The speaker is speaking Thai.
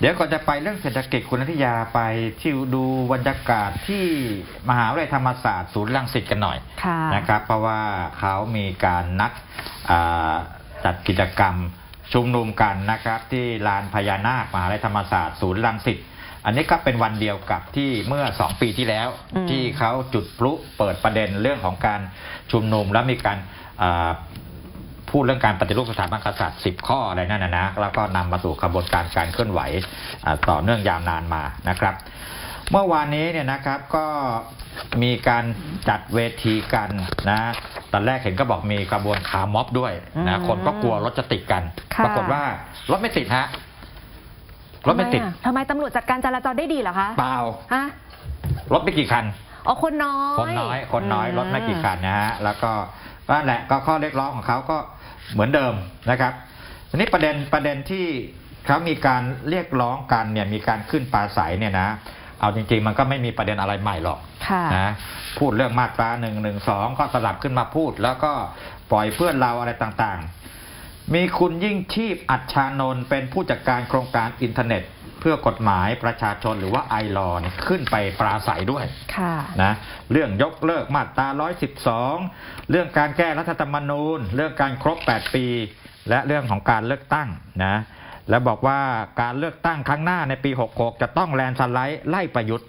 เดี๋ยวก่อนจะไปเรื่องเศรษฐกิจคุณนัทยาไปที่ดูบรรยากาศที่มหาวิทยาลัยธรรมศาสตร์ศูนย์รังสิตกันหน่อยค่ะนะครับ เพราะว่าเขามีการนัดอ่าจัดกิจกรรมชุมนุมกันนะครับ ที่ลานพญานาคมหาวิทยาลัยธรรมศาสตร์ศูนย์รังสิตอันนี้ก็เป็นวันเดียวกับที่เมื่อสองปีที่แล้วอืมที่เขาจุดพลุเปิดประเด็นเรื่องของการชุมนุมแล้วมีการอ่า พูดเรื่องการปฏิรูปสถาบันกษัตริย์ 10 ข้ออะไรนั่นนะนะแล้วก็นำมาสู่ขบวนการการเคลื่อนไหวอ่าต่อเนื่องยาวนานมานะครับ เมื่อวานนี้เนี่ยนะครับก็มีการจัดเวทีกันนะตอนแรกเห็นก็บอกมีกระบวนคาร์ม็อบด้วยนะอืมคนก็กลัวรถจะติดกันค่ะปรากฏว่ารถไม่ติดฮะรถไม่ติดทำอะทำไมตำรวจจัดการจราจรได้ดีเหรอคะเปล่าฮะรถไม่กี่คันอ๋อคนน้อย คนน้อย คนน้อยมรถไม่กี่คันนะฮะแล้วก็ นั่นแหละก็ข้อเรียกร้องของเขาก็เหมือนเดิมนะครับทีนี้ประเด็นประเด็นที่เขามีการเรียกร้องกันเนี่ยมีการขึ้นปราศัยเนี่ยนะ เอาจริง ๆ มันก็ไม่มีประเด็นอะไรใหม่หรอกค่ะนะพูดเรื่องมาตราหนึ่งหนึ่งสองก็สลับขึ้นมาพูด แล้วก็ปล่อยเพื่อนเราอะไรต่างๆ มีคุณยิ่งชีพอัจฉานนท์เป็นผู้จัดการโครงการอินเทอร์เน็ตเพื่อกฎหมายประชาชนหรือว่าไอรอเนี่ยขึ้นไปปราศัยด้วยค่ะนะเรื่องยกเลิกมาตรา 112 เรื่องการแก้รัฐธรรมนูญ เรื่องการครบ 8 ปี และเรื่องของการเลือกตั้งนะแล้วบอกว่าการเลือกตั้งครั้งหน้าในปี 66 จะต้องแลนด์สไลด์ไล่ประยุทธ์